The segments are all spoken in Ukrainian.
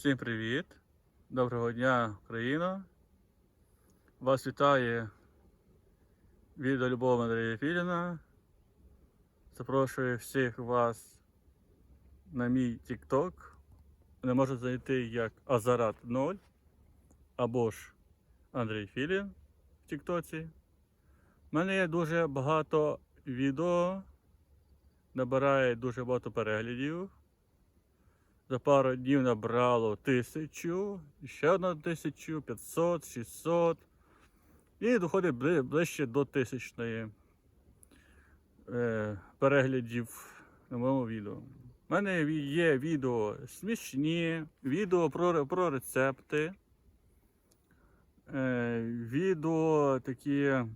Всім привіт! Доброго дня, Україна! Вас вітає відео Любов Андрія Філіна. Запрошую всіх вас на мій TikTok. Не можу знайти як Азарат 0 або ж Андрій Філін в Тіктоці. У мене є дуже багато відео, набирає дуже багато переглядів. За пару днів набрало тисячу, ще одна тисячу, 500, 600. І доходить ближче до тисячної е, переглядів на моєму відео. У мене є відео смішні, відео про, про рецепти, е, відео такі, е,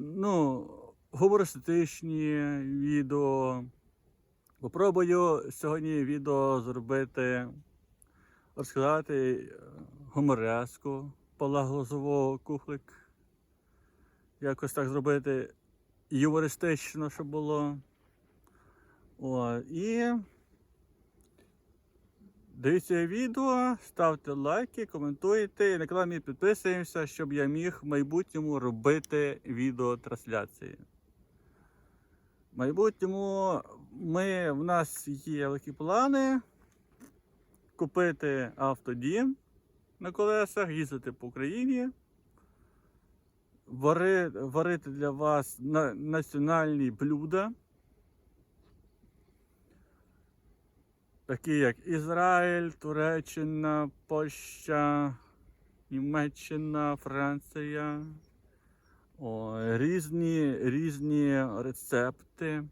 ну, гумористичні відео. Попробую сьогодні відео зробити, розказати е, гумореску Павла Глазового кухлик. Якось так зробити юмористично, щоб було. О, і дивіться відео, ставте лайки, коментуйте і на канал підписуємося, щоб я міг в майбутньому робити відеотрансляції. В майбутньому ми, в нас є великі плани. Купити автодім на колесах, їздити по Україні, вари, варити для вас на, національні блюда, такі як Ізраїль, Туреччина, Польща, Німеччина, Франція. О, різні, різні рецепти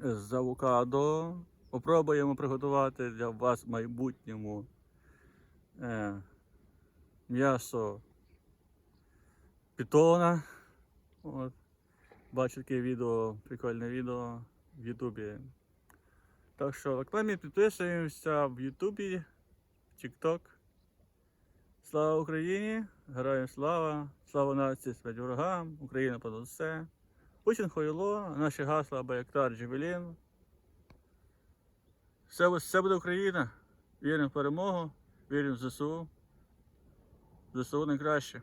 з авокадо. Попробуємо приготувати для вас в майбутньому е, м'ясо питона. От. Бачу таке відео, прикольне відео в Ютубі. Так що рекламі підписуємося в Ютубі, в TikTok. Слава Україні! Героям слава! Слава нації, смерть ворогам! Україна понад все! Путін хойло, наші гасла Баяктар Джевелін. Все, все буде Україна. Віримо в перемогу, віримо в ЗСУ. ЗСУ найкраще.